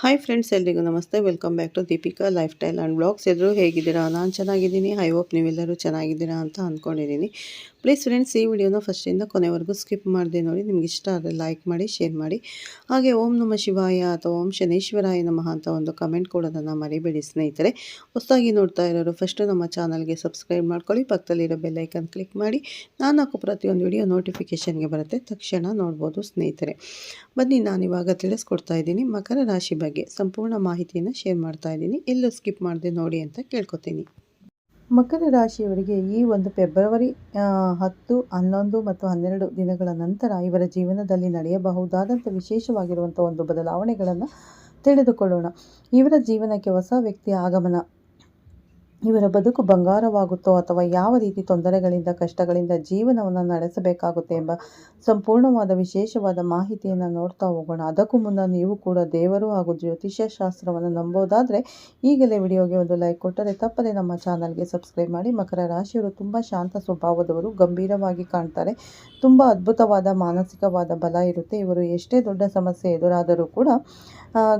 Hi friends ಎಲ್ರಿಗೂ ನಮಸ್ತೆ. Welcome back to Deepika lifestyle and blogs ಎಲ್ಲರೂ ಹೇಗಿದ್ದೀರಾ? ನಾನು ಚೆನ್ನಾಗಿದ್ದೀನಿ. ಐ ಹೋಪ್ ನೀವೆಲ್ಲರೂ ಚೆನ್ನಾಗಿದ್ದೀರಾ ಅಂತ ಅಂದ್ಕೊಂಡಿದ್ದೀನಿ. ಪ್ಲೀಸ್ ಫ್ರೆಂಡ್ಸ್ ಈ ವಿಡಿಯೋನ ಫಸ್ಟಿಂದ ಕೊನೆವರೆಗೂ ಸ್ಕಿಪ್ ಮಾಡಿದೆ ನೋಡಿ. ನಿಮ್ಗೆ ಇಷ್ಟ ಆದರೆ ಲೈಕ್ ಮಾಡಿ ಶೇರ್ ಮಾಡಿ. ಹಾಗೆ ಓಂ ನಮ ಶಿವಾಯ ಅಥವಾ ಓಂ ಶನೇಶ್ವರಾಯ ನಮಃ ಅಂತ ಒಂದು ಕಮೆಂಟ್ ಕೊಡೋದನ್ನು ಮರಿಬೇಡಿ ಸ್ನೇಹಿತರೆ. ಹೊಸದಾಗಿ ನೋಡ್ತಾ ಇರೋರು ಫಸ್ಟು ನಮ್ಮ ಚಾನಲ್ಗೆ ಸಬ್ಸ್ಕ್ರೈಬ್ ಮಾಡ್ಕೊಳ್ಳಿ. ಪಕ್ಕದಲ್ಲಿರೋ ಬೆಲ್ಲೈಕನ್ ಕ್ಲಿಕ್ ಮಾಡಿ. ನಾನು ಹಾಕೋ ಪ್ರತಿಯೊಂದು ವಿಡಿಯೋ ನೋಟಿಫಿಕೇಷನ್ಗೆ ಬರುತ್ತೆ. ತಕ್ಷಣ ನೋಡ್ಬೋದು ಸ್ನೇಹಿತರೆ. ಬನ್ನಿ, ನಾನು ಇವಾಗ ತಿಳಿಸ್ಕೊಡ್ತಾ ಇದ್ದೀನಿ. ಮಕರ ರಾಶಿ ಬಗ್ಗೆ ಸಂಪೂರ್ಣ ಮಾಹಿತಿಯನ್ನು ಶೇರ್ ಮಾಡ್ತಾ ಇದ್ದೀನಿ. ಎಲ್ಲೂ ಸ್ಕಿಪ್ ಮಾಡದೆ ನೋಡಿ ಅಂತ ಕೇಳ್ಕೊತೀನಿ. ಮಕರ ರಾಶಿಯವರಿಗೆ ಈ ಒಂದು ಫೆಬ್ರವರಿ ಹತ್ತು, ಹನ್ನೊಂದು ಮತ್ತು ಹನ್ನೆರಡು ದಿನಗಳ ನಂತರ ಇವರ ಜೀವನದಲ್ಲಿ ನಡೆಯಬಹುದಾದಂಥ ವಿಶೇಷವಾಗಿರುವಂಥ ಒಂದು ಬದಲಾವಣೆಗಳನ್ನು ತಿಳಿದುಕೊಳ್ಳೋಣ. ಇವರ ಜೀವನಕ್ಕೆ ಹೊಸ ವ್ಯಕ್ತಿಯ ಆಗಮನ ಇವರ ಬದುಕು ಬಂಗಾರವಾಗುತ್ತೋ ಅಥವಾ ಯಾವ ರೀತಿ ತೊಂದರೆಗಳಿಂದ, ಕಷ್ಟಗಳಿಂದ ಜೀವನವನ್ನು ನಡೆಸಬೇಕಾಗುತ್ತೆ ಎಂಬ ಸಂಪೂರ್ಣವಾದ ವಿಶೇಷವಾದ ಮಾಹಿತಿಯನ್ನು ನೋಡ್ತಾ ಹೋಗೋಣ. ಅದಕ್ಕೂ ಮುನ್ನ ನೀವು ಕೂಡ ದೇವರು ಹಾಗೂ ಜ್ಯೋತಿಷ್ಯ ಶಾಸ್ತ್ರವನ್ನು ನಂಬೋದಾದರೆ ಈಗಲೇ ವಿಡಿಯೋಗೆ ಒಂದು ಲೈಕ್ ಕೊಟ್ಟರೆ ತಪ್ಪದೆ ನಮ್ಮ ಚಾನಲ್ಗೆ ಸಬ್ಸ್ಕ್ರೈಬ್ ಮಾಡಿ. ಮಕರ ರಾಶಿಯವರು ತುಂಬ ಶಾಂತ ಸ್ವಭಾವದವರು, ಗಂಭೀರವಾಗಿ ಕಾಣ್ತಾರೆ. ತುಂಬ ಅದ್ಭುತವಾದ ಮಾನಸಿಕವಾದ ಬಲ ಇರುತ್ತೆ. ಇವರು ಎಷ್ಟೇ ದೊಡ್ಡ ಸಮಸ್ಯೆ ಎದುರಾದರೂ ಕೂಡ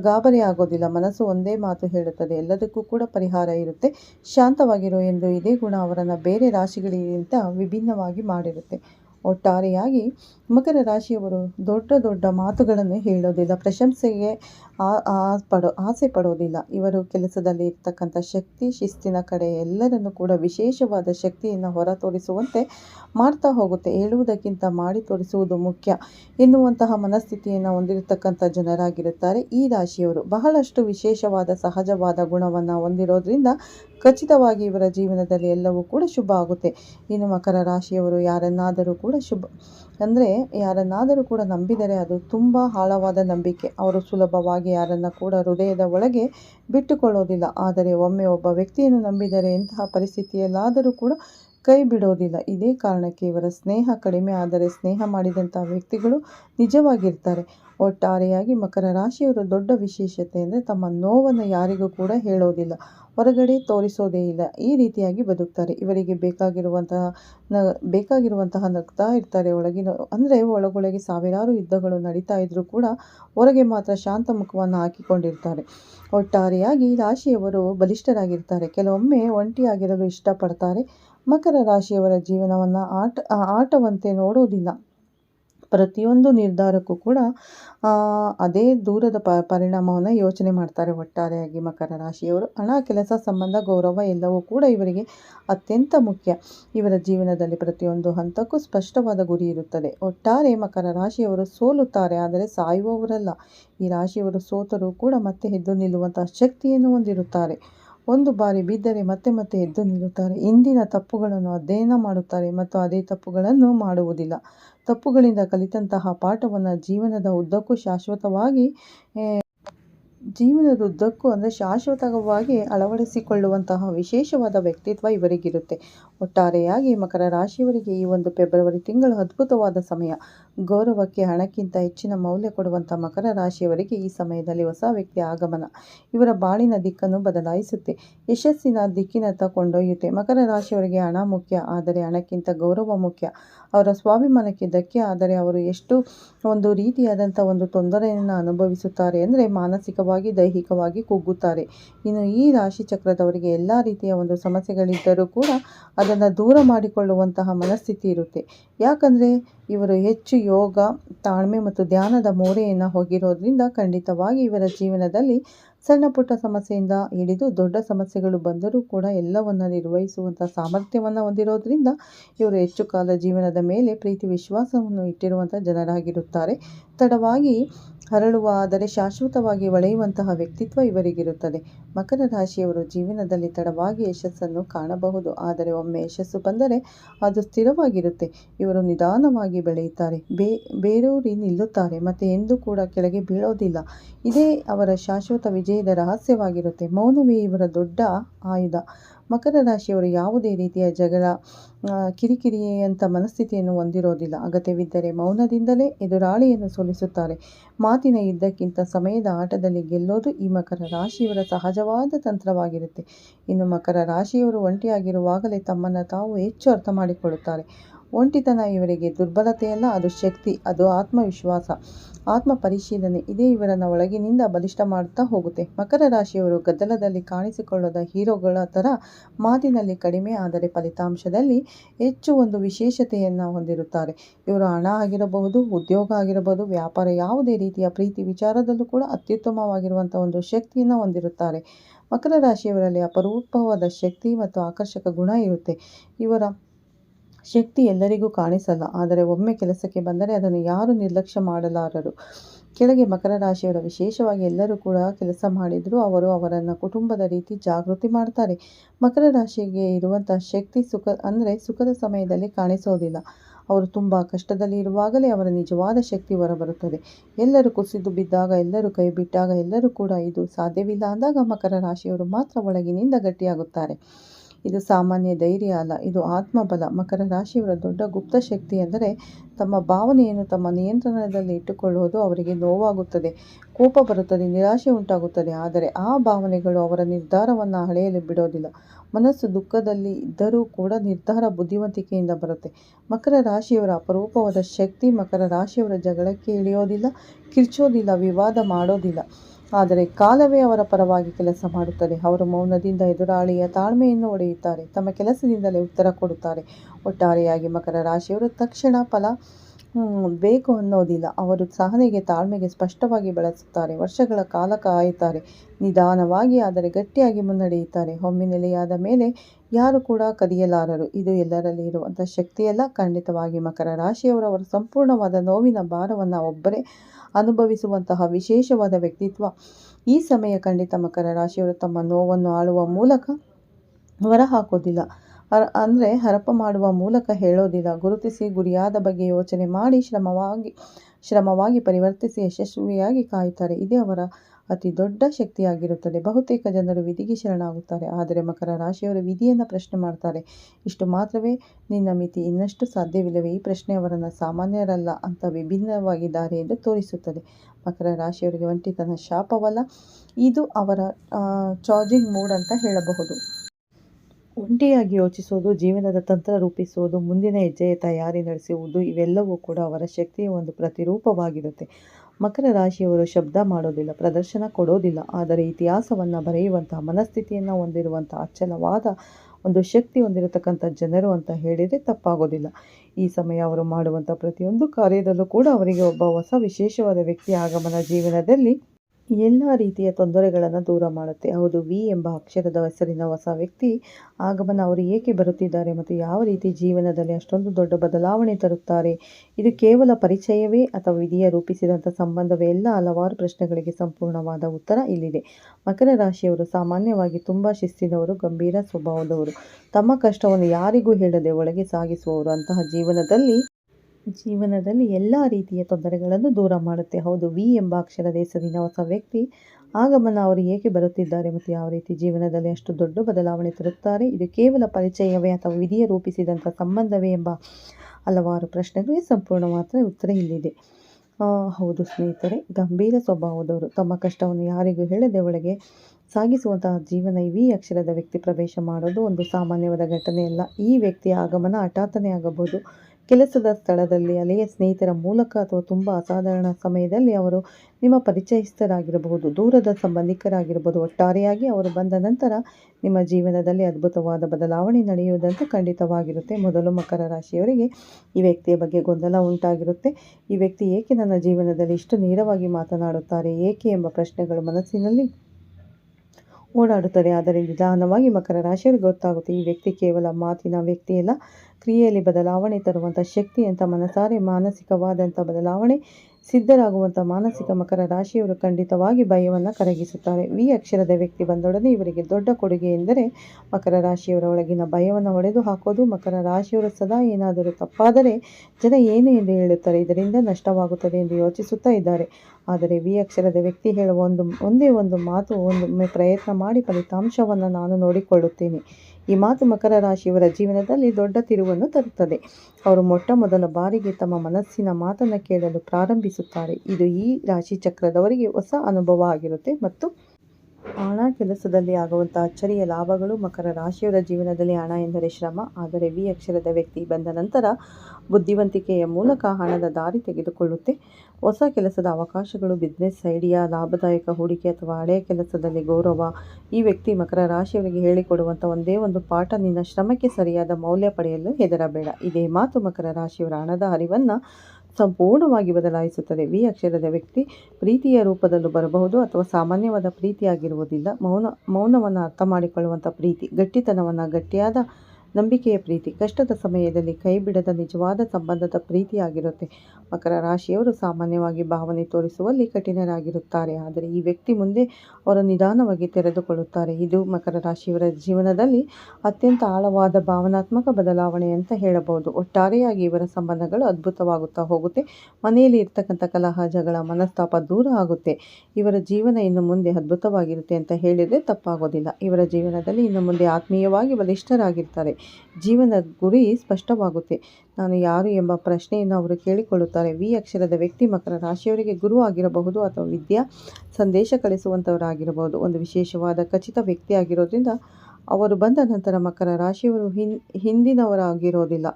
ಗಾಬರಿ ಆಗೋದಿಲ್ಲ. ಮನಸ್ಸು ಒಂದೇ ಮಾತು ಹೇಳುತ್ತದೆ. ಎಲ್ಲದಕ್ಕೂ ಕೂಡ ಪರಿಹಾರ ಇರುತ್ತೆ. ಶಾಂತವಾಗಿರೋ ಎಂದು ಇದೇ ಗುಣ ಅವರನ್ನು ಬೇರೆ ರಾಶಿಗಳಿಗಿಂತ ವಿಭಿನ್ನವಾಗಿ ಮಾಡಿರುತ್ತೆ. ಒಟ್ಟಾರೆಯಾಗಿ ಮಕರ ರಾಶಿಯವರು ದೊಡ್ಡ ದೊಡ್ಡ ಮಾತುಗಳನ್ನು ಹೇಳೋದಿಲ್ಲ. ಪ್ರಶಂಸೆಗೆ ಆ- ಪಡೋ, ಆಸೆ ಪಡೋದಿಲ್ಲ. ಇವರು ಕೆಲಸದಲ್ಲಿ ಇರ್ತಕ್ಕಂಥ ಶಕ್ತಿ, ಶಿಸ್ತಿನ ಕಡೆ ಎಲ್ಲರನ್ನು ಕೂಡ ವಿಶೇಷವಾದ ಶಕ್ತಿಯನ್ನು ಹೊರ ತೋರಿಸುವಂತೆ ಮಾಡ್ತಾ ಹೋಗುತ್ತೆ. ಹೇಳುವುದಕ್ಕಿಂತ ಮಾಡಿ ತೋರಿಸುವುದು ಮುಖ್ಯ. ಎನ್ನುವಂತಹ ಮನಸ್ಥಿತಿಯನ್ನು ಹೊಂದಿರತಕ್ಕಂಥ ಜನರಾಗಿರುತ್ತಾರೆ ಈ ರಾಶಿಯವರು. ಬಹಳಷ್ಟು ವಿಶೇಷವಾದ ಸಹಜವಾದ ಗುಣವನ್ನು ಹೊಂದಿರೋದ್ರಿಂದ ಖಚಿತವಾಗಿ ಇವರ ಜೀವನದಲ್ಲಿ ಎಲ್ಲವೂ ಕೂಡ ಶುಭ ಆಗುತ್ತೆ. ಇನ್ನು ಮಕರ ರಾಶಿಯವರು ಯಾರನ್ನಾದರೂ ಕೂಡ ಶುಭ ಅಂದರೆ ಯಾರನ್ನಾದರೂ ಕೂಡ ನಂಬಿದರೆ ಅದು ತುಂಬ ಆಳವಾದ ನಂಬಿಕೆ. ಅವರು ಸುಲಭವಾಗಿ ಯಾರನ್ನ ಕೂಡ ಹೃದಯದ ಒಳಗೆ ಬಿಟ್ಟುಕೊಳ್ಳೋದಿಲ್ಲ. ಆದರೆ ಒಮ್ಮೆ ಒಬ್ಬ ವ್ಯಕ್ತಿಯನ್ನು ನಂಬಿದರೆ ಇಂತಹ ಪರಿಸ್ಥಿತಿಯಲ್ಲಾದರೂ ಕೂಡ ಕೈ ಬಿಡೋದಿಲ್ಲ. ಇದೇ ಕಾರಣಕ್ಕೆ ಇವರ ಸ್ನೇಹ ಕಡಿಮೆ. ಆದರೆ ಸ್ನೇಹ ಮಾಡಿದಂಥ ವ್ಯಕ್ತಿಗಳು ನಿಜವಾಗಿರ್ತಾರೆ. ಒಟ್ಟಾರೆಯಾಗಿ ಮಕರ ರಾಶಿಯವರ ದೊಡ್ಡ ವಿಶೇಷತೆ ಅಂದರೆ ತಮ್ಮ ನೋವನ್ನು ಯಾರಿಗೂ ಕೂಡ ಹೇಳೋದಿಲ್ಲ. ಹೊರಗಡೆ ತೋರಿಸೋದೇ ಇಲ್ಲ. ಈ ರೀತಿಯಾಗಿ ಬದುಕ್ತಾರೆ. ಇವರಿಗೆ ಬೇಕಾಗಿರುವಂತಹ ನ, ಬೇಕಾಗಿರುವಂತಹ ನಗ್ತಾ ಇರ್ತಾರೆ. ಒಳಗಿನ, ಅಂದರೆ ಒಳಗೊಳಗೆ ಸಾವಿರಾರು ಯುದ್ಧಗಳು ನಡೀತಾ ಇದ್ರೂ ಕೂಡ ಹೊರಗೆ ಮಾತ್ರ ಶಾಂತ ಮುಖವನ್ನು ಹಾಕಿಕೊಂಡಿರ್ತಾರೆ. ಒಟ್ಟಾರೆಯಾಗಿ ರಾಶಿಯವರು ಬಲಿಷ್ಠರಾಗಿರ್ತಾರೆ. ಕೆಲವೊಮ್ಮೆ ಒಂಟಿಯಾಗಿರಲು ಇಷ್ಟಪಡ್ತಾರೆ. ಮಕರ ರಾಶಿಯವರ ಜೀವನವನ್ನು ಆಟ ಆಟವಂತೆ ನೋಡೋದಿಲ್ಲ. ಪ್ರತಿಯೊಂದು ನಿರ್ಧಾರಕ್ಕೂ ಕೂಡ ಅದೇ ದೂರದ ಪ, ಪರಿಣಾಮವನ್ನು ಯೋಚನೆ ಮಾಡ್ತಾರೆ ಒಟ್ಟಾರೆಯಾಗಿ ಮಕರ ರಾಶಿಯವರು. ಹಣ, ಕೆಲಸ, ಸಂಬಂಧ, ಗೌರವ ಎಲ್ಲವೂ ಕೂಡ ಇವರಿಗೆ ಅತ್ಯಂತ ಮುಖ್ಯ. ಇವರ ಜೀವನದಲ್ಲಿ ಪ್ರತಿಯೊಂದು ಹಂತಕ್ಕೂ ಸ್ಪಷ್ಟವಾದ ಗುರಿ ಇರುತ್ತದೆ. ಒಟ್ಟಾರೆ ಮಕರ ರಾಶಿಯವರು ಸೋಲುತ್ತಾರೆ, ಆದರೆ ಸಾಯುವವರಲ್ಲ. ಈ ರಾಶಿಯವರು ಸೋತರೂ ಕೂಡ ಮತ್ತೆ ಎದ್ದು ನಿಲ್ಲುವಂತಹ ಶಕ್ತಿಯನ್ನು ಹೊಂದಿರುತ್ತಾರೆ. ಒಂದು ಬಾರಿ ಬಿದ್ದರೆ ಮತ್ತೆ ಮತ್ತೆ ಎದ್ದು ನಿಲ್ಲುತ್ತಾರೆ. ಇಂದಿನ ತಪ್ಪುಗಳನ್ನು ಅಧ್ಯಯನ ಮಾಡುತ್ತಾರೆ ಮತ್ತು ಅದೇ ತಪ್ಪುಗಳನ್ನು ಮಾಡುವುದಿಲ್ಲ. ತಪ್ಪುಗಳಿಂದ ಕಲಿತಂತಹ ಪಾಠವನ್ನು ಜೀವನದ ಉದ್ದಕ್ಕೂ ಶಾಶ್ವತವಾಗಿ ಆ, ಜೀವನದ ಉದ್ದಕ್ಕೂ ಅಂದರೆ ಶಾಶ್ವತವಾಗಿ ಅಳವಡಿಸಿಕೊಳ್ಳುವಂತಹ ವಿಶೇಷವಾದ ವ್ಯಕ್ತಿತ್ವ ಇವರಿಗಿರುತ್ತೆ. ಒಟ್ಟಾರೆಯಾಗಿ ಮಕರ ರಾಶಿಯವರಿಗೆ ಈ ಒಂದು ಫೆಬ್ರವರಿ ತಿಂಗಳು ಅದ್ಭುತವಾದ ಸಮಯ. ಗೌರವಕ್ಕೆ ಹಣಕ್ಕಿಂತ ಹೆಚ್ಚಿನ ಮೌಲ್ಯ ಕೊಡುವಂಥ ಮಕರ ರಾಶಿಯವರಿಗೆ ಈ ಸಮಯದಲ್ಲಿ ಹೊಸ ವ್ಯಕ್ತಿಯ ಆಗಮನ. ಇವರ ಬಾಳಿನ ದಿಕ್ಕನ್ನು ಬದಲಾಯಿಸುತ್ತೆ. ಯಶಸ್ಸಿನ ದಿಕ್ಕಿನತ್ತ ಕೊಂಡೊಯ್ಯುತ್ತೆ. ಮಕರ ರಾಶಿಯವರಿಗೆ ಹಣ ಮುಖ್ಯ ಆದರೆ ಹಣಕ್ಕಿಂತ ಗೌರವ ಮುಖ್ಯ. ಅವರ ಸ್ವಾಭಿಮಾನಕ್ಕೆ ಧಕ್ಕೆ ಆದರೆ ಅವರು ಎಷ್ಟು ಒಂದು ರೀತಿಯಾದಂಥ ಒಂದು ತೊಂದರೆಯನ್ನು ಅನುಭವಿಸುತ್ತಾರೆ ಅಂದರೆ ಮಾನಸಿಕವಾಗಿ, ದೈಹಿಕವಾಗಿ ಕುಗ್ಗುತ್ತಾರೆ. ಇನ್ನು ಈ ರಾಶಿ ಚಕ್ರದವರಿಗೆ ಎಲ್ಲ ರೀತಿಯ ಒಂದು ಸಮಸ್ಯೆಗಳಿದ್ದರೂ ಕೂಡ ಅದನ್ನು ದೂರ ಮಾಡಿಕೊಳ್ಳುವಂತಹ ಮನಸ್ಥಿತಿ ಇರುತ್ತೆ. ಯಾಕಂದರೆ ಇವರು ಹೆಚ್ಚು ಯೋಗ, ತಾಳ್ಮೆ ಮತ್ತು ಧ್ಯಾನದ ಮೋರೆಯನ್ನು ಹೋಗಿರೋದ್ರಿಂದ ಖಂಡಿತವಾಗಿ ಇವರ ಜೀವನದಲ್ಲಿ ಸಣ್ಣ ಪುಟ್ಟ ಸಮಸ್ಯೆಯಿಂದ ಹಿಡಿದು ದೊಡ್ಡ ಸಮಸ್ಯೆಗಳು ಬಂದರೂ ಕೂಡ ಎಲ್ಲವನ್ನು ನಿರ್ವಹಿಸುವಂಥ ಸಾಮರ್ಥ್ಯವನ್ನು ಹೊಂದಿರೋದ್ರಿಂದ ಇವರು ಹೆಚ್ಚು ಕಾಲ ಜೀವನದ ಮೇಲೆ ಪ್ರೀತಿ, ವಿಶ್ವಾಸವನ್ನು ಇಟ್ಟಿರುವಂಥ ಜನರಾಗಿರುತ್ತಾರೆ. ತಡವಾಗಿ ಹರಳುವ, ಆದರೆ ಶಾಶ್ವತವಾಗಿ ಒಳೆಯುವಂತಹ ವ್ಯಕ್ತಿತ್ವ ಇವರಿಗಿರುತ್ತದೆ. ಮಕರ ರಾಶಿಯವರು ಜೀವನದಲ್ಲಿ ತಡವಾಗಿ ಯಶಸ್ಸನ್ನು ಕಾಣಬಹುದು, ಆದರೆ ಒಮ್ಮೆ ಯಶಸ್ಸು ಬಂದರೆ ಅದು ಸ್ಥಿರವಾಗಿರುತ್ತೆ. ಇವರು ನಿಧಾನವಾಗಿ ಬೆಳೆಯುತ್ತಾರೆ, ಬೇ, ಬೇರೂರಿ ನಿಲ್ಲುತ್ತಾರೆ, ಮತ್ತು ಎಂದೂ ಕೂಡ ಕೆಳಗೆ ಬೀಳೋದಿಲ್ಲ. ಇದೇ ಅವರ ಶಾಶ್ವತ ವಿಜಯದ ರಹಸ್ಯವಾಗಿರುತ್ತೆ. ಮೌನವೇ ಇವರ ದೊಡ್ಡ ಆಯುಧ. ಮಕರ ರಾಶಿಯವರು ಯಾವುದೇ ರೀತಿಯ ಜಗಳ ಕಿರಿಕಿರಿಯಂಥ ಮನಸ್ಥಿತಿಯನ್ನು ಹೊಂದಿರೋದಿಲ್ಲ. ಅಗತ್ಯವಿದ್ದರೆ ಮೌನದಿಂದಲೇ ಎದುರಾಳಿಯನ್ನು ಸೋಲಿಸುತ್ತಾರೆ. ಮಾತಿನ ಯುದ್ಧಕ್ಕಿಂತ ಸಮಯದ ಆಟದಲ್ಲಿ ಗೆಲ್ಲೋದು ಈ ಮಕರ ರಾಶಿಯವರ ಸಹಜವಾದ ತಂತ್ರವಾಗಿರುತ್ತೆ. ಇನ್ನು ಮಕರ ರಾಶಿಯವರು ಒಂಟಿಯಾಗಿರುವಾಗಲೇ ತಮ್ಮನ್ನು ತಾವು ಹೆಚ್ಚು ಅರ್ಥ ಮಾಡಿಕೊಳ್ಳುತ್ತಾರೆ. ಒಂಟಿತನ ಇವರಿಗೆ ದುರ್ಬಲತೆಯಲ್ಲ, ಅದು ಶಕ್ತಿ, ಅದು ಆತ್ಮವಿಶ್ವಾಸ. ಆತ್ಮ ಪರಿಶೀಲನೆ ಇದೇ ಇವರನ್ನು ಒಳಗಿನಿಂದ ಬಲಿಷ್ಠ ಮಾಡುತ್ತಾ ಹೋಗುತ್ತೆ. ಮಕರ ರಾಶಿಯವರು ಗದ್ದಲದಲ್ಲಿ ಕಾಣಿಸಿಕೊಳ್ಳದ ಹೀರೋಗಳ ಥರ ಮಾತಿನಲ್ಲಿ ಕಡಿಮೆ ಆದರೆ ಫಲಿತಾಂಶದಲ್ಲಿ ಹೆಚ್ಚು ಒಂದು ವಿಶೇಷತೆಯನ್ನು ಹೊಂದಿರುತ್ತಾರೆ. ಇವರು ಹಣ ಆಗಿರಬಹುದು, ಉದ್ಯೋಗ ಆಗಿರಬಹುದು, ವ್ಯಾಪಾರ ಯಾವುದೇ ರೀತಿಯ ಪ್ರೀತಿ ವಿಚಾರದಲ್ಲೂ ಕೂಡ ಅತ್ಯುತ್ತಮವಾಗಿರುವಂಥ ಒಂದು ಶಕ್ತಿಯನ್ನು ಹೊಂದಿರುತ್ತಾರೆ. ಮಕರ ರಾಶಿಯವರಲ್ಲಿ ಅಪರೂಪವಾದ ಶಕ್ತಿ ಮತ್ತು ಆಕರ್ಷಕ ಗುಣ ಇರುತ್ತೆ. ಇವರ ಶಕ್ತಿ ಎಲ್ಲರಿಗೂ ಕಾಣಿಸಲ್ಲ. ಆದರೆ ಒಮ್ಮೆ ಕೆಲಸಕ್ಕೆ ಬಂದರೆ ಅದನ್ನು ಯಾರು ನಿರ್ಲಕ್ಷ್ಯ ಮಾಡಲಾರರು. ಕೆಳಗೆ ಮಕರ ರಾಶಿಯವರ ವಿಶೇಷವಾಗಿ ಎಲ್ಲರೂ ಕೂಡ ಕೆಲಸ ಮಾಡಿದರೂ ಅವರು ಅವರನ್ನು ಕುಟುಂಬದ ರೀತಿ ಜಾಗೃತಿ ಮಾಡ್ತಾರೆ. ಮಕರ ರಾಶಿಗೆ ಇರುವಂಥ ಶಕ್ತಿ ಸುಖ ಅಂದರೆ ಸುಖದ ಸಮಯದಲ್ಲಿ ಕಾಣಿಸೋದಿಲ್ಲ. ಅವರು ತುಂಬ ಕಷ್ಟದಲ್ಲಿ ಇರುವಾಗಲೇ ಅವರ ನಿಜವಾದ ಶಕ್ತಿ ಹೊರಬರುತ್ತದೆ. ಎಲ್ಲರೂ ಕುಸಿದು ಬಿದ್ದಾಗ, ಎಲ್ಲರೂ ಕೈ ಬಿಟ್ಟಾಗ ಎಲ್ಲರೂ ಕೂಡ ಇದು ಸಾಧ್ಯವಿಲ್ಲ ಅಂದಾಗ ಮಕರ ರಾಶಿಯವರು ಮಾತ್ರ ಒಳಗಿನಿಂದ ಗಟ್ಟಿಯಾಗುತ್ತಾರೆ. ಇದು ಸಾಮಾನ್ಯ ಧೈರ್ಯ ಅಲ್ಲ, ಇದು ಆತ್ಮಬಲ. ಮಕರ ರಾಶಿಯವರ ದೊಡ್ಡ ಗುಪ್ತ ಶಕ್ತಿ ಎಂದರೆ ತಮ್ಮ ಭಾವನೆಯನ್ನು ತಮ್ಮ ನಿಯಂತ್ರಣದಲ್ಲಿ ಇಟ್ಟುಕೊಳ್ಳುವುದು ಅವರಿಗೆ ನೋವಾಗುತ್ತದೆ, ಕೋಪ ಬರುತ್ತದೆ, ನಿರಾಶೆ ಉಂಟಾಗುತ್ತದೆ. ಆದರೆ ಆ ಭಾವನೆಗಳು ಅವರ ನಿರ್ಧಾರವನ್ನು ಹಳೆಯಲು ಬಿಡೋದಿಲ್ಲ. ಮನಸ್ಸು ದುಃಖದಲ್ಲಿ ಇದ್ದರೂ ಕೂಡ ನಿರ್ಧಾರ ಬುದ್ಧಿವಂತಿಕೆಯಿಂದ ಬರುತ್ತೆ. ಮಕರ ರಾಶಿಯವರ ಅಪರೂಪವಾದ ಶಕ್ತಿ ಮಕರ ರಾಶಿಯವರ ಜಗಳಕ್ಕೆ ಇಳಿಯೋದಿಲ್ಲ, ಕಿರ್ಚೋದಿಲ್ಲ, ವಿವಾದ ಮಾಡೋದಿಲ್ಲ. ಆದರೆ ಕಾಲವೇ ಅವರ ಪರವಾಗಿ ಕೆಲಸ ಮಾಡುತ್ತದೆ. ಅವರು ಮೌನದಿಂದ ಎದುರಾಳಿಯ ತಾಳ್ಮೆಯನ್ನು ಒಡೆಯುತ್ತಾರೆ. ತಮ್ಮ ಕೆಲಸದಿಂದಲೇ ಉತ್ತರ ಕೊಡುತ್ತಾರೆ. ಒಟ್ಟಾರೆಯಾಗಿ ಮಕರ ರಾಶಿಯವರು ತಕ್ಷಣ ಫಲ ಬೇಕು ಅನ್ನೋದಿಲ್ಲ. ಅವರು ಸಹನೆಗೆ, ತಾಳ್ಮೆಗೆ ಸ್ಪಷ್ಟವಾಗಿ ಬಳಸುತ್ತಾರೆ. ವರ್ಷಗಳ ಕಾಲ ಕಾಯುತ್ತಾರೆ. ನಿಧಾನವಾಗಿ, ಆದರೆ ಗಟ್ಟಿಯಾಗಿ ಮುನ್ನಡೆಯುತ್ತಾರೆ. ನೆಲೆಯಾದ ಮೇಲೆ ಯಾರು ಕೂಡ ಕದಿಯಲಾರರು. ಇದು ಎಲ್ಲರಲ್ಲಿ ಇರುವಂಥ ಶಕ್ತಿಯಲ್ಲ. ಖಂಡಿತವಾಗಿ ಮಕರ ರಾಶಿಯವರು ಅವರ ಸಂಪೂರ್ಣವಾದ ನೋವಿನ ಭಾರವನ್ನು ಒಬ್ಬರೇ ಅನುಭವಿಸುವಂತಹ ವಿಶೇಷವಾದ ವ್ಯಕ್ತಿತ್ವ. ಈ ಸಮಯ ಖಂಡಿತ ಮಕರ ರಾಶಿಯವರು ತಮ್ಮ ನೋವನ್ನು ಆಳುವ ಮೂಲಕ ಹೊರಹಾಕೋದಿಲ್ಲ ಅಂದರೆ ಹರಪ ಮಾಡುವ ಮೂಲಕ ಹೇಳೋದಿಲ್ಲ. ಗುರುತಿಸಿ ಗುರಿಯಾದ ಬಗ್ಗೆ ಯೋಚನೆ ಮಾಡಿ ಶ್ರಮವಾಗಿ ಶ್ರಮವಾಗಿ ಪರಿವರ್ತಿಸಿ ಯಶಸ್ವಿಯಾಗಿ ಕಾಯುತ್ತಾರೆ. ಇದೇ ಅವರ ಅತಿ ದೊಡ್ಡ ಶಕ್ತಿಯಾಗಿರುತ್ತದೆ. ಬಹುತೇಕ ಜನರು ವಿಧಿಗೆ ಶರಣಾಗುತ್ತಾರೆ. ಆದರೆ ಮಕರ ರಾಶಿಯವರು ವಿಧಿಯನ್ನು ಪ್ರಶ್ನೆ ಮಾಡ್ತಾರೆ. ಇಷ್ಟು ಮಾತ್ರವೇ ನಿನ್ನ ಮಿತಿ. ಇನ್ನಷ್ಟು ಸಾಧ್ಯವಿಲ್ಲವೇ? ಈ ಪ್ರಶ್ನೆ ಅವರನ್ನು ಸಾಮಾನ್ಯರಲ್ಲ ಅಂತ ವಿಭಿನ್ನವಾಗಿದ್ದಾರೆ ಎಂದು ತೋರಿಸುತ್ತದೆ. ಮಕರ ರಾಶಿಯವರಿಗೆ ಒಂಟಿತನ ಶಾಪವಲ್ಲ. ಇದು ಅವರ ಚಾರ್ಜಿಂಗ್ ಮೂಡ್ ಅಂತ ಹೇಳಬಹುದು. ಒಂಟಿಯಾಗಿ ಯೋಚಿಸುವುದು ಜೀವನದ ತಂತ್ರ ರೂಪಿಸುವುದು, ಮುಂದಿನ ಹೆಜ್ಜೆಯ ತಯಾರಿ ನಡೆಸುವುದು, ಇವೆಲ್ಲವೂ ಕೂಡ ಅವರ ಶಕ್ತಿಯ ಒಂದು ಪ್ರತಿರೂಪವಾಗಿರುತ್ತೆ. ಮಕರ ರಾಶಿಯವರು ಶಬ್ದ ಮಾಡೋದಿಲ್ಲ, ಪ್ರದರ್ಶನ ಕೊಡೋದಿಲ್ಲ, ಆದರೆ ಇತಿಹಾಸವನ್ನು ಬರೆಯುವಂತಹ, ಮನಸ್ಥಿತಿಯನ್ನು ಹೊಂದಿರುವಂಥ ಅಚ್ಚಲವಾದ ಒಂದು ಶಕ್ತಿ ಹೊಂದಿರತಕ್ಕಂಥ ಜನರು ಅಂತ ಹೇಳಿದರೆ ತಪ್ಪಾಗೋದಿಲ್ಲ. ಈ ಸಮಯ ಅವರು ಮಾಡುವಂಥ ಪ್ರತಿಯೊಂದು ಕಾರ್ಯದಲ್ಲೂ ಕೂಡ ಅವರಿಗೆ ಒಬ್ಬ ಹೊಸ ವಿಶೇಷವಾದ ವ್ಯಕ್ತಿ ಆಗಮನ ಜೀವನದಲ್ಲಿ ಎಲ್ಲ ರೀತಿಯ ತೊಂದರೆಗಳನ್ನು ದೂರ ಮಾಡುತ್ತೆ. ಹೌದು, ವಿ ಎಂಬ ಅಕ್ಷರದ ಹೆಸರಿನ ಹೊಸ ವ್ಯಕ್ತಿ ಆಗಮನ ಅವರು ಏಕೆ ಬರುತ್ತಿದ್ದಾರೆ ಮತ್ತು ಯಾವ ರೀತಿ ಜೀವನದಲ್ಲಿ ಅಷ್ಟೊಂದು ದೊಡ್ಡ ಬದಲಾವಣೆ ತರುತ್ತಾರೆ? ಇದು ಕೇವಲ ಪರಿಚಯವೇ ಅಥವಾ ವಿಧಿಯ ರೂಪಿಸಿದಂಥ ಸಂಬಂಧವೇ ಎಲ್ಲ ಹಲವಾರು ಪ್ರಶ್ನೆಗಳಿಗೆ ಸಂಪೂರ್ಣವಾದ ಉತ್ತರ ಇಲ್ಲಿದೆ. ಮಕರ ರಾಶಿಯವರು ಸಾಮಾನ್ಯವಾಗಿ ತುಂಬ ಶಿಸ್ತಿನವರು, ಗಂಭೀರ ಸ್ವಭಾವದವರು. ತಮ್ಮ ಕಷ್ಟವನ್ನು ಯಾರಿಗೂ ಹೇಳದೆ ಒಳಗೆ ಸಾಗಿಸುವವರು. ಅಂತಹ ಜೀವನದಲ್ಲಿ ಜೀವನದಲ್ಲಿ ಎಲ್ಲ ರೀತಿಯ ತೊಂದರೆಗಳನ್ನು ದೂರ ಮಾಡುತ್ತೆ. ಹೌದು, ವಿ ಎಂಬ ಅಕ್ಷರದ ಹೆಸರಿನ ಹೊಸ ವ್ಯಕ್ತಿ ಆಗಮನ ಅವರು ಏಕೆ ಬರುತ್ತಿದ್ದಾರೆ ಮತ್ತು ಯಾವ ರೀತಿ ಜೀವನದಲ್ಲಿ ಅಷ್ಟು ದೊಡ್ಡ ಬದಲಾವಣೆ ತರುತ್ತಾರೆ? ಇದು ಕೇವಲ ಪರಿಚಯವೇ ಅಥವಾ ವಿಧಿಯ ರೂಪಿಸಿದಂಥ ಸಂಬಂಧವೇ ಎಂಬ ಹಲವಾರು ಪ್ರಶ್ನೆಗಳಿಗೆ ಸಂಪೂರ್ಣ ಮಾತ್ರ ಉತ್ತರ ಇಲ್ಲಿದೆ. ಹೌದು ಸ್ನೇಹಿತರೆ, ಗಂಭೀರ ಸ್ವಭಾವದವರು ತಮ್ಮ ಕಷ್ಟವನ್ನು ಯಾರಿಗೂ ಹೇಳದೆ ಒಳಗೆ ಸಾಗಿಸುವಂತಹ ಜೀವನ ವಿ ಅಕ್ಷರದ ವ್ಯಕ್ತಿ ಪ್ರವೇಶ ಮಾಡೋದು ಒಂದು ಸಾಮಾನ್ಯವಾದ ಘಟನೆಯಲ್ಲ. ಈ ವ್ಯಕ್ತಿಯ ಆಗಮನ ಹಠಾತ್ತನೆ ಆಗಬಹುದು. ಕೆಲಸದ ಸ್ಥಳದಲ್ಲಿ ಅಲೆಯ ಸ್ನೇಹಿತರ ಮೂಲಕ ಅಥವಾ ತುಂಬ ಅಸಾಧಾರಣ ಸಮಯದಲ್ಲಿ ಅವರು ನಿಮ್ಮ ಪರಿಚಯಸ್ಥರಾಗಿರಬಹುದು, ದೂರದ ಸಂಬಂಧಿಕರಾಗಿರಬಹುದು. ಒಟ್ಟಾರೆಯಾಗಿ ಅವರು ಬಂದ ನಂತರ ನಿಮ್ಮ ಜೀವನದಲ್ಲಿ ಅದ್ಭುತವಾದ ಬದಲಾವಣೆ ನಡೆಯುವುದಂತೂ ಖಂಡಿತವಾಗಿರುತ್ತೆ. ಮೊದಲು ಮಕರ ರಾಶಿಯವರಿಗೆ ಈ ವ್ಯಕ್ತಿಯ ಬಗ್ಗೆ ಗೊಂದಲ ಉಂಟಾಗಿರುತ್ತೆ. ಈ ವ್ಯಕ್ತಿ ಏಕೆ ನನ್ನ ಜೀವನದಲ್ಲಿ ಇಷ್ಟು ನೇರವಾಗಿ ಮಾತನಾಡುತ್ತಾರೆ? ಏಕೆ ಎಂಬ ಪ್ರಶ್ನೆಗಳು ಮನಸ್ಸಿನಲ್ಲಿ ಓಡಾಡುತ್ತದೆ. ಆದರೆ ನಿಧಾನವಾಗಿ ಮಕರ ರಾಶಿಯವರಿಗೆ ಗೊತ್ತಾಗುತ್ತೆ, ಈ ವ್ಯಕ್ತಿ ಕೇವಲ ಮಾತಿನ ವ್ಯಕ್ತಿಯಲ್ಲ ಕ್ರಿಯೆಯಲ್ಲಿ ಬದಲಾವಣೆ ತರುವಂಥ ಶಕ್ತಿ ಅಂತ, ಮನಸಾರೆ ಮಾನಸಿಕವಾದಂಥ ಬದಲಾವಣೆ ಸಿದ್ಧರಾಗುವಂಥ ಮಾನಸಿಕ ಮಕರ ರಾಶಿಯವರು ಖಂಡಿತವಾಗಿ ಭಯವನ್ನು ಕರಗಿಸುತ್ತಾರೆ. ವಿ ಅಕ್ಷರದ ವ್ಯಕ್ತಿ ಬಂದೊಡನೆ ಇವರಿಗೆ ದೊಡ್ಡ ಕೊಡುಗೆ ಎಂದರೆ ಮಕರ ರಾಶಿಯವರ ಒಳಗಿನ ಭಯವನ್ನು ಒಡೆದು ಹಾಕೋದು, ಮಕರ ರಾಶಿಯವರು ಸದಾ ಏನಾದರೂ ತಪ್ಪಾದರೆ ಜನ ಏನು ಎಂದು ಹೇಳುತ್ತಾರೆ, ಇದರಿಂದ ನಷ್ಟವಾಗುತ್ತದೆ ಎಂದು ಯೋಚಿಸುತ್ತಾ ಇದ್ದಾರೆ. ಆದರೆ ವಿ ಅಕ್ಷರದ ವ್ಯಕ್ತಿ ಹೇಳುವ ಒಂದು, ಒಂದೇ ಒಂದು ಮಾತು, ಒಂದು ಪ್ರಯತ್ನ ಮಾಡಿ ಫಲಿತಾಂಶವನ್ನು ನಾನು ನೋಡಿಕೊಳ್ಳುತ್ತೇನೆ. ಈ ಮಾತು ಮಕರ ರಾಶಿಯವರ ಜೀವನದಲ್ಲಿ ದೊಡ್ಡ ತಿರುವನ್ನು ತರುತ್ತದೆ. ಅವರು ಮೊಟ್ಟ ಮೊದಲ ಬಾರಿಗೆ ತಮ್ಮ ಮನಸ್ಸಿನ ಮಾತನ್ನು ಕೇಳಲು ಪ್ರಾರಂಭಿಸುತ್ತಾರೆ. ಇದು ಈ ರಾಶಿ ಚಕ್ರದವರಿಗೆ ಹೊಸ ಅನುಭವ ಆಗಿರುತ್ತೆ ಮತ್ತು ಹಣ ಕೆಲಸದಲ್ಲಿ ಆಗುವಂತಹ ಅಚ್ಚರಿಯ ಲಾಭಗಳು ಮಕರ ರಾಶಿಯವರ ಜೀವನದಲ್ಲಿ ಹಣ ಎಂದರೆ ಶ್ರಮ, ಆದರೆ ವಿ ಅಕ್ಷರದ ವ್ಯಕ್ತಿ ಬಂದ ನಂತರ ಬುದ್ಧಿವಂತಿಕೆಯ ಮೂಲಕ ಹಣದ ದಾರಿ ತೆಗೆದುಕೊಳ್ಳುತ್ತೆ. ಹೊಸ ಕೆಲಸದ ಅವಕಾಶಗಳು ಬಿಸ್ನೆಸ್ ಐಡಿಯಾ ಲಾಭದಾಯಕ ಹೂಡಿಕೆ ಅಥವಾ ಹಳೆಯ ಕೆಲಸದಲ್ಲಿ ಗೌರವ, ಈ ವ್ಯಕ್ತಿ ಮಕರ ರಾಶಿಯವರಿಗೆ ಹೇಳಿಕೊಡುವಂಥ ಒಂದೇ ಒಂದು ಪಾಠ, ನಿನ್ನ ಶ್ರಮಕ್ಕೆ ಸರಿಯಾದ ಮೌಲ್ಯ ಪಡೆಯಲು ಹೆದರಬೇಡ. ಇದೇ ಮಾತು ಮಕರ ರಾಶಿಯವರ ಹಣದ ಅರಿವನ್ನು ಸಂಪೂರ್ಣವಾಗಿ ಬದಲಾಯಿಸುತ್ತದೆ. ವಿ ಅಕ್ಷರದ ವ್ಯಕ್ತಿ ಪ್ರೀತಿಯ ರೂಪದಲ್ಲೂ ಬರಬಹುದು ಅಥವಾ ಸಾಮಾನ್ಯವಾದ ಪ್ರೀತಿಯಾಗಿರುವುದಿಲ್ಲ. ಮೌನ, ಮೌನವನ್ನು ಅರ್ಥ ಮಾಡಿಕೊಳ್ಳುವಂಥ ಪ್ರೀತಿ, ಗಟ್ಟಿತನವನ್ನು, ಗಟ್ಟಿಯಾದ ನಂಬಿಕೆಯ ಪ್ರೀತಿ. ಕಷ್ಟದ ಸಮಯದಲ್ಲಿ ಕೈಬಿಡದ ನಿಜವಾದ ಸಂಬಂಧದ ಪ್ರೀತಿಯಾಗಿರುತ್ತೆ. ಮಕರ ರಾಶಿಯವರು ಸಾಮಾನ್ಯವಾಗಿ ಭಾವನೆ ತೋರಿಸುವಲ್ಲಿ ಕಠಿಣರಾಗಿರುತ್ತಾರೆ. ಆದರೆ ಈ ವ್ಯಕ್ತಿ ಮುಂದೆ ಅವರು ನಿಧಾನವಾಗಿ ತೆರೆದುಕೊಳ್ಳುತ್ತಾರೆ. ಇದು ಮಕರ ರಾಶಿಯವರ ಜೀವನದಲ್ಲಿ ಅತ್ಯಂತ ಆಳವಾದ ಭಾವನಾತ್ಮಕ ಬದಲಾವಣೆ ಅಂತ ಹೇಳಬಹುದು. ಒಟ್ಟಾರೆಯಾಗಿ ಇವರ ಸಂಬಂಧಗಳು ಅದ್ಭುತವಾಗುತ್ತಾ ಹೋಗುತ್ತೆ. ಮನೆಯಲ್ಲಿ ಇರ್ತಕ್ಕಂಥ ಕಲಹ, ಜಗಳ, ಮನಸ್ತಾಪ ದೂರ ಆಗುತ್ತೆ. ಇವರ ಜೀವನ ಇನ್ನು ಮುಂದೆ ಅದ್ಭುತವಾಗಿರುತ್ತೆ ಅಂತ ಹೇಳಿದರೆ ತಪ್ಪಾಗೋದಿಲ್ಲ. ಇವರ ಜೀವನದಲ್ಲಿ ಇನ್ನು ಮುಂದೆ ಆತ್ಮೀಯವಾಗಿ ಬಲಿಷ್ಠರಾಗಿರ್ತಾರೆ. ಜೀವನ ಗುರಿ ಸ್ಪಷ್ಟವಾಗುತ್ತೆ. ನಾನು ಯಾರು ಎಂಬ ಪ್ರಶ್ನೆಯನ್ನು ಅವರು ಕೇಳಿಕೊಳ್ಳುತ್ತಾರೆ. ವಿ ಅಕ್ಷರದ ವ್ಯಕ್ತಿ ಮಕರ ರಾಶಿಯವರಿಗೆ ಗುರು ಆಗಿರಬಹುದು ಅಥವಾ ವಿದ್ಯಾ ಸಂದೇಶ ಕಳಿಸುವಂಥವರಾಗಿರಬಹುದು ಒಂದು ವಿಶೇಷವಾದ ಖಚಿತ ವ್ಯಕ್ತಿ ಆಗಿರೋದ್ರಿಂದ ಅವರು ಬಂದ ನಂತರ ಮಕರ ರಾಶಿಯವರು ಹಿನ್, ಹಿಂದಿನವರಾಗಿರೋದಿಲ್ಲ.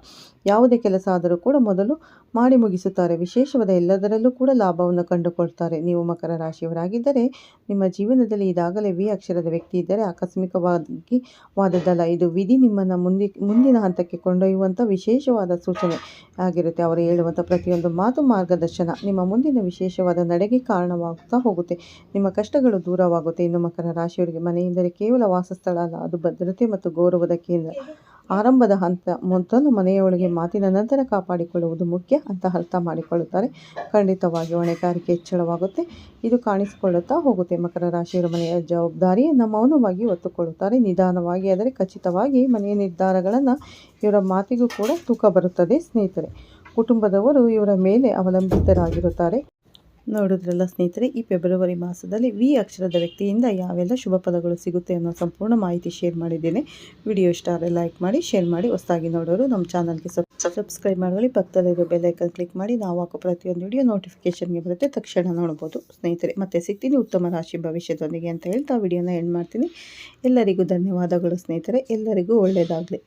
ಯಾವುದೇ ಕೆಲಸ ಆದರೂ ಕೂಡ ಮೊದಲು ಮಾಡಿ ಮುಗಿಸುತ್ತಾರೆ. ವಿಶೇಷವಾದ ಎಲ್ಲದರಲ್ಲೂ ಕೂಡ ಲಾಭವನ್ನು ಕಂಡುಕೊಳ್ತಾರೆ. ನೀವು ಮಕರ ರಾಶಿಯವರಾಗಿದ್ದರೆ ನಿಮ್ಮ ಜೀವನದಲ್ಲಿ ಇದಾಗಲೇ ವಿ ಅಕ್ಷರದ ವ್ಯಕ್ತಿ ಇದ್ದರೆ ಆಕಸ್ಮಿಕವಾಗಿ ವಾದದ್ದಲ್ಲ. ಇದು ವಿಧಿ ನಿಮ್ಮನ್ನು ಮುಂದೆ, ಮುಂದಿನ ಹಂತಕ್ಕೆ ಕೊಂಡೊಯ್ಯುವಂಥ ವಿಶೇಷವಾದ ಸೂಚನೆ ಆಗಿರುತ್ತೆ. ಅವರು ಹೇಳುವಂಥ ಪ್ರತಿಯೊಂದು ಮಾತು ಮಾರ್ಗದರ್ಶನ ನಿಮ್ಮ ಮುಂದಿನ ವಿಶೇಷವಾದ ನಡೆಗೆ ಕಾರಣವಾಗುತ್ತಾ ಹೋಗುತ್ತೆ. ನಿಮ್ಮ ಕಷ್ಟಗಳು ದೂರವಾಗುತ್ತೆ. ಇನ್ನು ಮಕರ ರಾಶಿಯವರಿಗೆ ಮನೆಯಿಂದರೆ ಕೇವಲ ವಾಸಸ್ಥಳ ಅಲ್ಲ, ಅದು ಭದ್ರತೆ ಮತ್ತು ಗೌರವದ ಕೇಂದ್ರ. ಆರಂಭದ ಹಂತ ಮೊದಲು ಮನೆಯೊಳಗೆ ಮಾತಿನ ನಂತರ ಕಾಪಾಡಿಕೊಳ್ಳುವುದು ಮುಖ್ಯ ಅಂತ ಅರ್ಥ ಮಾಡಿಕೊಳ್ಳುತ್ತಾರೆ. ಖಂಡಿತವಾಗಿ ಹೊಣೆಗಾರಿಕೆ ಹೆಚ್ಚಳವಾಗುತ್ತೆ. ಇದು ಕಾಣಿಸಿಕೊಳ್ಳುತ್ತಾ ಹೋಗುತ್ತೆ. ಮಕರ ರಾಶಿಯವರ ಮನೆಯ ಜವಾಬ್ದಾರಿಯನ್ನು ಮೌನವಾಗಿ ಒತ್ತುಕೊಳ್ಳುತ್ತಾರೆ ನಿಧಾನವಾಗಿ ಆದರೆ ಖಚಿತವಾಗಿ ಮನೆಯ ನಿರ್ಧಾರಗಳನ್ನು ಇವರ ಮಾತಿಗೂ ಕೂಡ ತೂಕ ಬರುತ್ತದೆ ಸ್ನೇಹಿತರೆ. ಕುಟುಂಬದವರು ಇವರ ಮೇಲೆ ಅವಲಂಬಿತರಾಗಿರುತ್ತಾರೆ. ನೋಡಿದ್ರಲ್ಲ ಸ್ನೇಹಿತರೆ, ಈ ಫೆಬ್ರವರಿ ಮಾಸದಲ್ಲಿ ವಿ ಅಕ್ಷರದ ವ್ಯಕ್ತಿಯಿಂದ ಯಾವೆಲ್ಲ ಶುಭ ಪದಗಳು ಸಿಗುತ್ತೆ ಅನ್ನೋ ಸಂಪೂರ್ಣ ಮಾಹಿತಿ ಶೇರ್ ಮಾಡಿದ್ದೇನೆ. ವಿಡಿಯೋ ಇಷ್ಟ ಆದರೆ ಲೈಕ್ ಮಾಡಿ, ಶೇರ್ ಮಾಡಿ, ಹೊಸದಾಗಿ ನೋಡೋರು ನಮ್ಮ ಚಾನಲ್ಗೆ ಸಬ್ಸ್ಕ್ರೈಬ್ ಮಾಡಿ ಪಕ್ಕದಲ್ಲಿರೋ ಬೆಲ್ಲೈಕನ್ ಕ್ಲಿಕ್ ಮಾಡಿ, ನಾವು ಹಾಕೋ ಪ್ರತಿಯೊಂದು ವಿಡಿಯೋ ನೋಟಿಫಿಕೇಷನ್ಗೆ ಬರುತ್ತೆ, ತಕ್ಷಣ ನೋಡ್ಬೋದು. ಸ್ನೇಹಿತರೆ, ಮತ್ತೆ ಸಿಗ್ತೀನಿ ಉತ್ತಮ ರಾಶಿ ಭವಿಷ್ಯದೊಂದಿಗೆ ಅಂತ ಹೇಳ್ತಾ ವಿಡಿಯೋನ ಎಂಡ್ ಮಾಡ್ತೀನಿ. ಎಲ್ಲರಿಗೂ ಧನ್ಯವಾದಗಳು ಸ್ನೇಹಿತರೆ, ಎಲ್ಲರಿಗೂ ಒಳ್ಳೆಯದಾಗಲಿ.